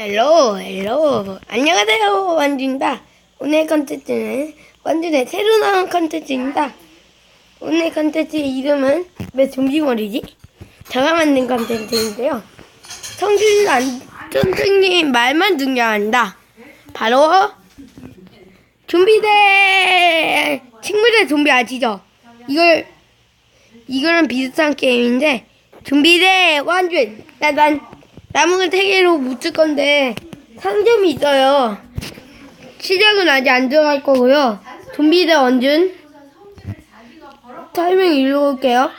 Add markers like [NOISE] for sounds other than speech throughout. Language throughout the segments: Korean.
헬로, 헬로. 안녕하세요, 완주입니다. 오늘 컨텐츠는 완주의 새로 나온 컨텐츠입니다. 오늘 컨텐츠의 이름은 왜 좀비몰이지? 제가 만든 컨텐츠인데요. 성준 안, 선생님 말만 중요합니다. 바로, 좀비대! 친구들 좀비 아시죠? 이걸, 이거랑 비슷한 게임인데, 좀비대 완주! 난, 남은 세 개로 묻을 건데, 상점이 있어요. 시작은 아직 안 들어갈 거고요. 좀비대 원준. 설명 읽어볼게요.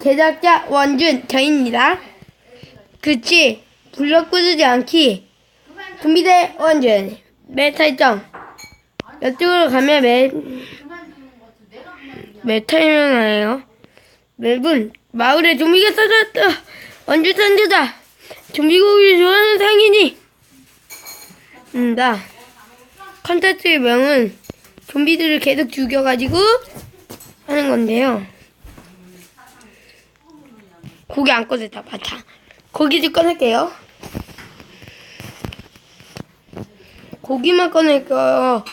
제작자 원준 저입니다. 그치 불러 꾸지지 않기 좀비대 원준 매 설정 이쪽으로 가면 매 메타이면 나요 맵은 마을에 좀비가 쏟았다 원준 선주다 좀비고기 좋아하는 상인이 음, 나 컨텐츠의 명은 좀비들을 계속 죽여가지고 하는 건데요. 고기 안 꺼냈다, 맞다. 고기 좀 꺼낼게요. 고기만 꺼낼 거요.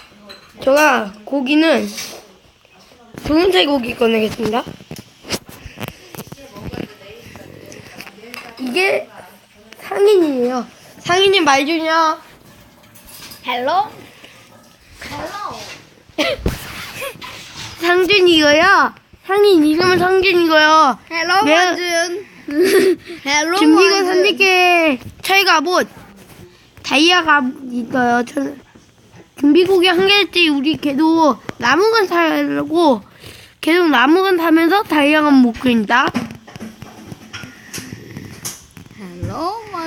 제가 고기는 분홍색 고기 꺼내겠습니다. 이게 상인이에요. 상인이 말 주냐? 헬로? 헬로? [LAUGHS] 상준이고요. 상인 이름은 상준이고요. 헬로 네. 원준. [LAUGHS] 헬로 준비가. 선택해 철갑옷 다이아 갑옷 있어요. 저, 준비고기 한 개씩 우리 계속 나무건 타고 계속 나무건 타면서 다이아건 먹고 있다.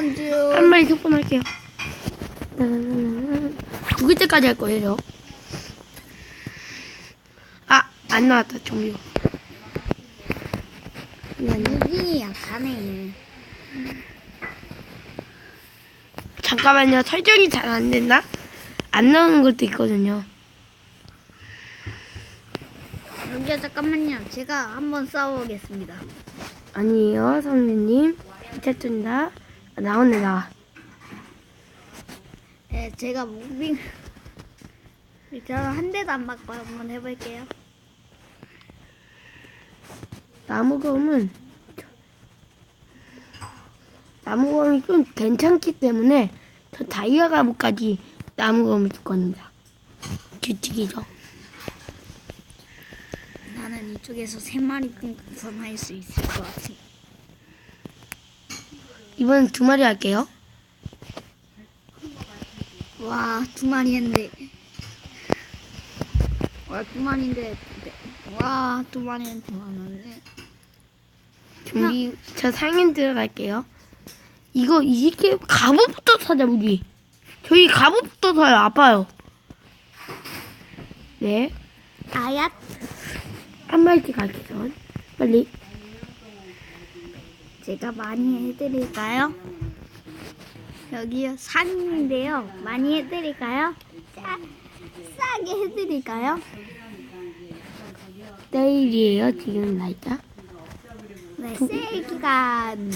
헬로 원준. 한 마리 소폰할게요. 두 글자까지 할 거예요. 저. 아, 안 나왔다, 종료. 무빙이 약하네. 잠깐만요. 설정이 잘안 됐나? 안 나오는 것도 있거든요. 여기요 잠깐만요. 제가 한번 싸워보겠습니다. 아니에요, 선생님. 괜찮습니다. 아, 나왔네, 나와. 네, 제가 무빙. 제가 한 대도 안 맞고 한번 해볼게요. 나무검은 나무검이 좀 괜찮기 때문에 저 다이아 가무까지 나무검을 줄 겁니다. 규칙이죠. 나는 이쪽에서 세 마리 풍선 할수 있을 것 같아. 이번엔 두 마리 할게요. 와, 두 마리인데. 와, 두 마리인데. 네. 와, 두 마리한테 많았네. 준비, 저 상인 들어갈게요. 이거 20개 갑옷부터 사자, 우리. 저희 갑옷부터 사요, 아파요. 네. 아야, 한 마리씩 갈게요. 빨리. 제가 많이 해드릴까요? 여기요, 상인인데요. 많이 해드릴까요? 싸, 싸게 해드릴까요? 내일이에요, 지금 날짜. 네, 세일 기간.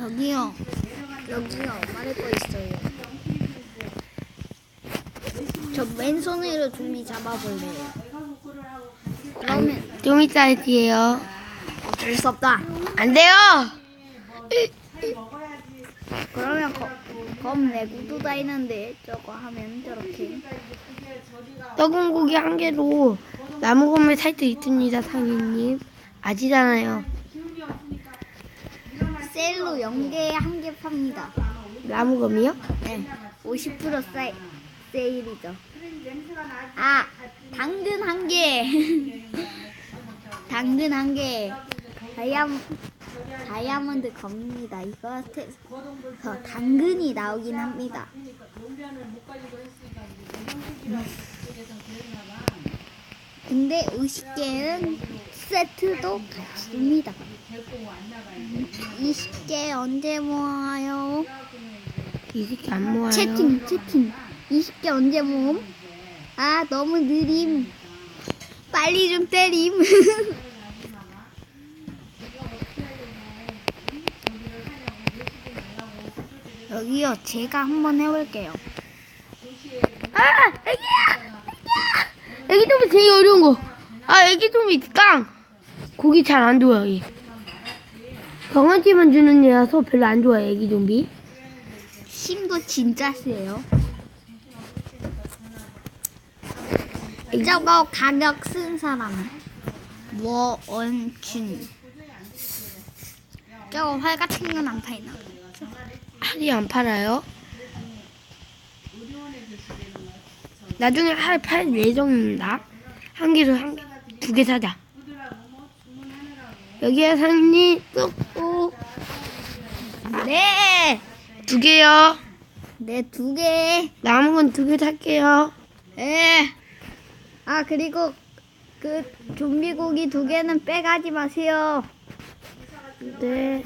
여기요. 여기요. 말할 거 있어요. 저 맨손으로 좀비 잡아볼래요. 그러면 좀 이따 할게요. 어쩔 수 없다. 안 돼요! 그러면 검, 검 내구도 다 있는데 저거 하면 저렇게. 썩은 고기 한 개로 나무검을 살 수 있습니다, 상인님. 아시잖아요. 셀로 연계 한 개 팝니다. 나무검이요? 네, 50% 세, 세일이죠. 아, 당근 한 개. [LAUGHS] 당근 한 개. 다이아, 다이아몬드 겁니다. 이거 테, 저 당근이 나오긴 합니다. 근데 50개는 세트도 같이 줍니다. 20개 언제 모아요? 이 새끼 안 모아요. 채팅 채팅 20개 언제 모음? 아 너무 느림 빨리 좀 때림. [LAUGHS] 여기요, 제가 한번 해볼게요. 아, 애기야! 애기야! 애기 좀비 제일 어려운 거. 아, 애기 좀비 깡! 고기 잘 안 좋아요, 얘. 경험치만 주는 애라서 별로 안 좋아요, 애기 좀비. 힘도 진짜 세요. 저거 가격 쓴 사람. 뭐원춘. 저거 활 같은 건안 파이나? 할이 안 팔아요? 나중에 할 팔 예정입니다. 한 개로 한 개, 두개 사자. 여기에 상님 쏙쏙 네. 두 개요. 네, 두 개. 남은 건 두 개 살게요. 네. 아, 그리고 그 좀비 고기 두 개는 빼가지 마세요. 네.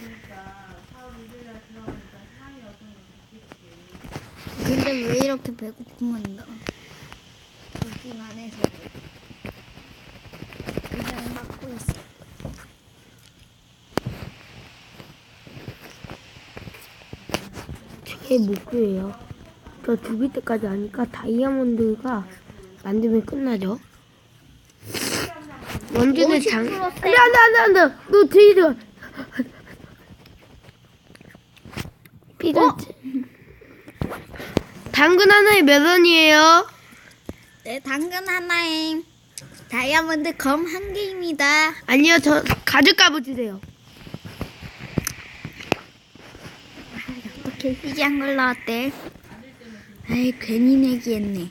근데 왜 이렇게 배고프면 나? 여기만 해서. 그냥 먹고 있어. 제 목표예요. 저 죽일 때까지 하니까 다이아몬드가 만들면 끝나죠. 원주는 장. 50% 안돼 안돼 안돼 안돼. 너 들어. [LAUGHS] 피가. 어? 당근 하나에 몇 원이에요? 네, 당근 하나에 다이아몬드 검 한 개입니다. 아니요 저 가죽 갑을 주세요. 어떻게 희귀한 걸 나왔대? 에이, 괜히 내기했네.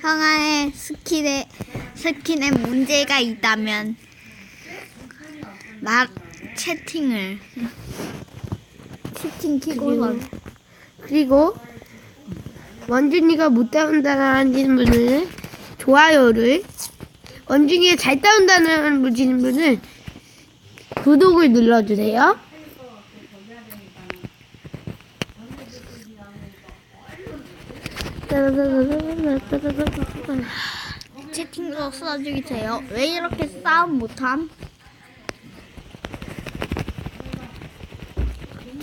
형아의 스킨에, 스킨에 문제가 있다면, 나, 채팅을. 채팅 키고서. 그리고 원준이가 못 따온다는 분은 좋아요를 원준이가 잘 따온다는 분은 구독을 눌러주세요. 채팅도 써주세요. 왜 이렇게 싸움 못함?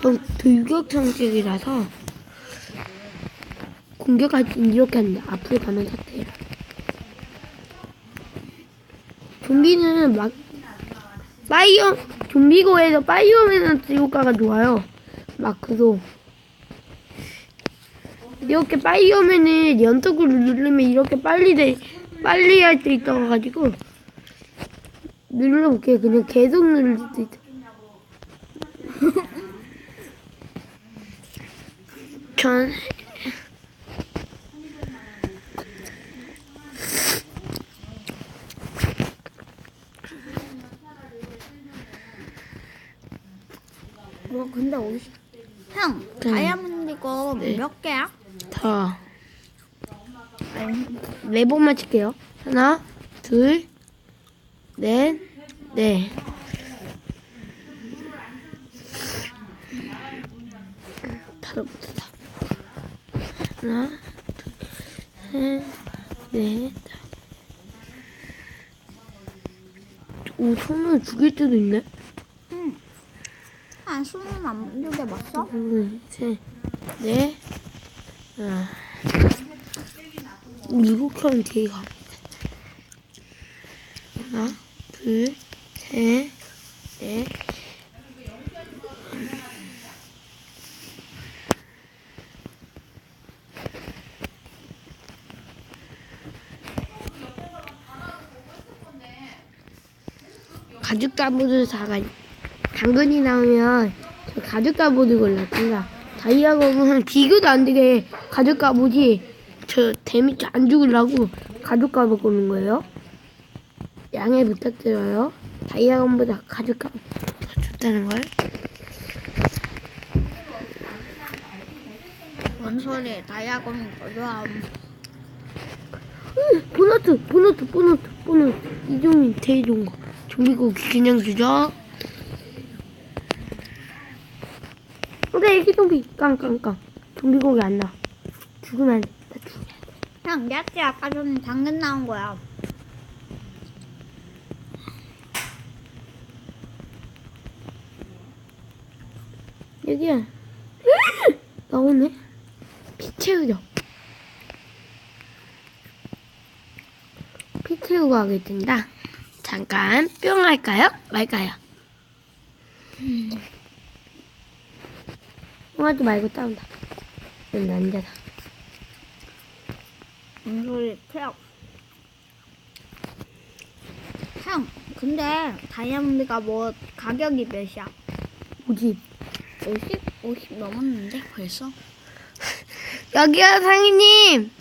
저 돌격 성격이라서 공격할 땐 이렇게 합니다. 앞으로 가는 상태예요. 좀비는 막 파이어 좀비고에서 파이어맨은 지옥가가 좋아요. 마크도 이렇게 파이어맨을 연속으로 누르면 이렇게 빨리 돼 빨리 할때 있다고 가지고 눌러볼게요. 그냥 계속 누를 수도 있어. [LAUGHS] 전뭐 근데 어디? 형 네. 다이아몬드 이거 네. 몇 개야? 더. 네 번만 칠게요. 하나, 둘, 넷, 네. 다섯 번다 하나, 둘, 셋, 넷. 오, 손을 죽일 때도 있네. 응. 아 손은 안 두개 맞어? 둘, 셋, 넷. 아. 이렇게 하면 되게 가. 하나, 둘, 셋, 넷. 가죽 가보드 사가 당근이 나오면 저 가죽 가보드 골랐습니다. 다이아 검은 비교도 안 되게 가죽 가보지 저 데미지 안 죽으려고 가죽 가보 고는 거예요. 양해 부탁드려요. 다이아 검보다 가죽 가보 더 좋다는 걸. 뭔 소리? 다이아몬드 거좋아함 응, 보너트, 보너트, 보너트, 보너트. 이종이 되게 좋은 거. 좀비고 그냥 주죠. 근데 애기 좀비 깡깡깡. 좀비 고기 안 나. 죽으면 안 돼. 나 죽으면 안 돼. 형, 야채 아까 전에 당근 나온 거야. 여기야. [LAUGHS] 나오네. 피 채우죠. 피 채우고 하겠습니다. 잠깐 뿅 할까요? 말까요? 뿅 하지 말고 따온다. 넌 남자다. 뭔 소리, 형. 형, 근데 다이아몬드가 뭐 가격이 몇이야? 50. 50? 50 넘었는데 벌써? [LAUGHS] 여기요, 상희님!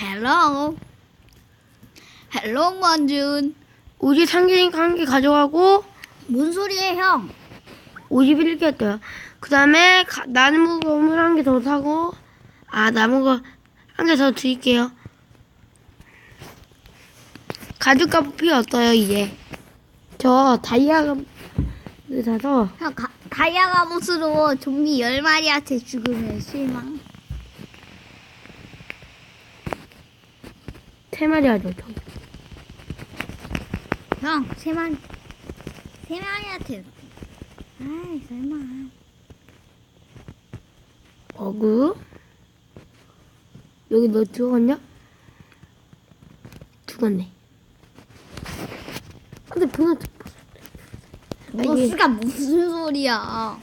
헬로. 헬로, 원준. 우리 상기니까 한 개 가져가고, 뭔 소리야, 형? 51개 했어요. 그 다음에 나무 건물 한개 더 사고, 아, 나무가 한개 더 드릴게요. 가죽값 필요 없어요, 이제. 저 다이아가 사서, 형, 가, 다이아 가옷으로 좀비 10마리한테 죽으면 실망. 세 마리 하죠, 저. 형, 세 마리. 세 마리한테. 아이, 설마. 버그. 여기 너 죽었냐? 죽었네. 근데 번호 버스가 무슨 소리야.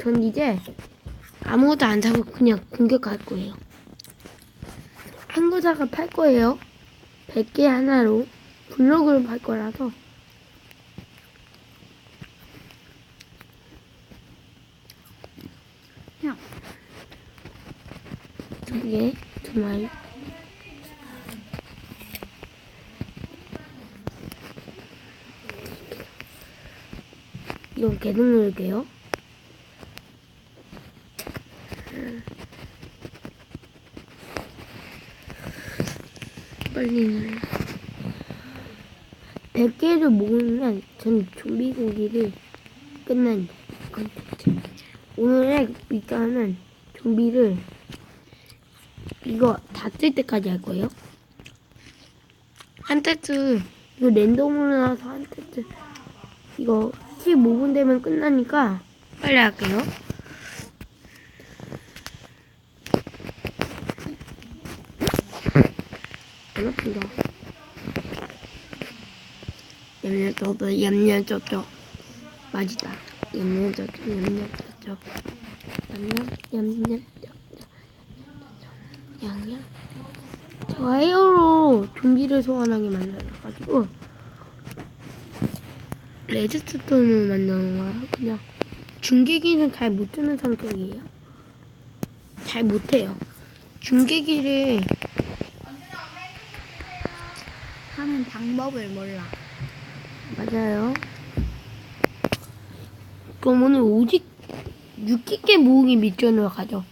전 이제 아무것도 안 사고 그냥 공격할 거예요. 한국사가 팔 거예요. 100개 하나로 블록으로 팔 거라서 두 개, 두 마리. 이건 누를게요. 빨리 눌러. 100개를 모으면 전 좀비 고기를 끝난. 오늘의 밑단은 좀비를 이거 다쓸 때까지 할 거예요. 한 테트 이거 랜덤으로 나와서 한 테트 이거 15분 되면 끝나니까 빨리 할게요. 안 아픈가? 얌얌저저 얌얌저저 맛있다. 얌얌저저 얌얌저저 얌얌 얌얌저저 양양 좋아요로 좀비를 소환하게 만들어가지고 레드스톤을 만드는 거야. 그냥 중계기는 잘못 쓰는 성격이에요. 잘 못해요. 중계기를 하는 방법을 몰라. 맞아요. 그럼 오늘 오직 6기계 모으기 미션으로 가죠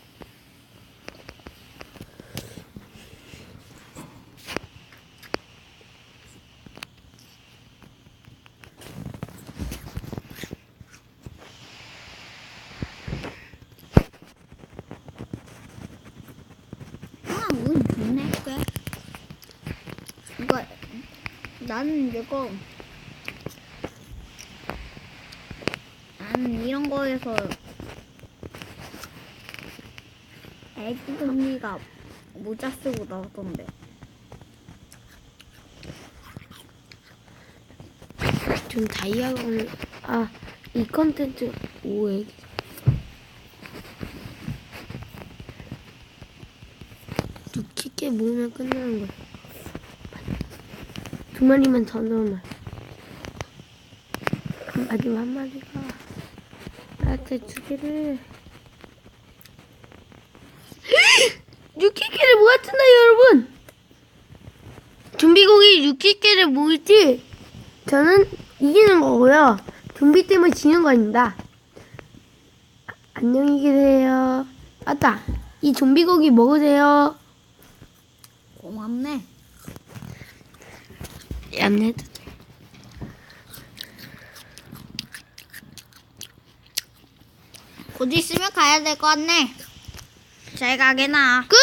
아, 운 좋네, 꽤. 이거, 나는 이거, 나는 이런 거에서 애기 좀비가 모자 쓰고 나오던데. 전 다이아곤 아이 컨텐츠 오에 두키게 모으면 끝나는 거야. 두 마리만 더 넣으면 마지막 한 마리가 나한테 두 개를 육키게를 모았잖아요 여러분 좀비고기 육키게를 모을지 저는 이기는 거고요. 좀비 때문에 지는 거 아닙니다. 아, 안녕히 계세요. 맞다. 이 좀비 고기 먹으세요. 고맙네. 얌네. 곧 있으면 가야 될 것 같네. 잘 가게나. 끝!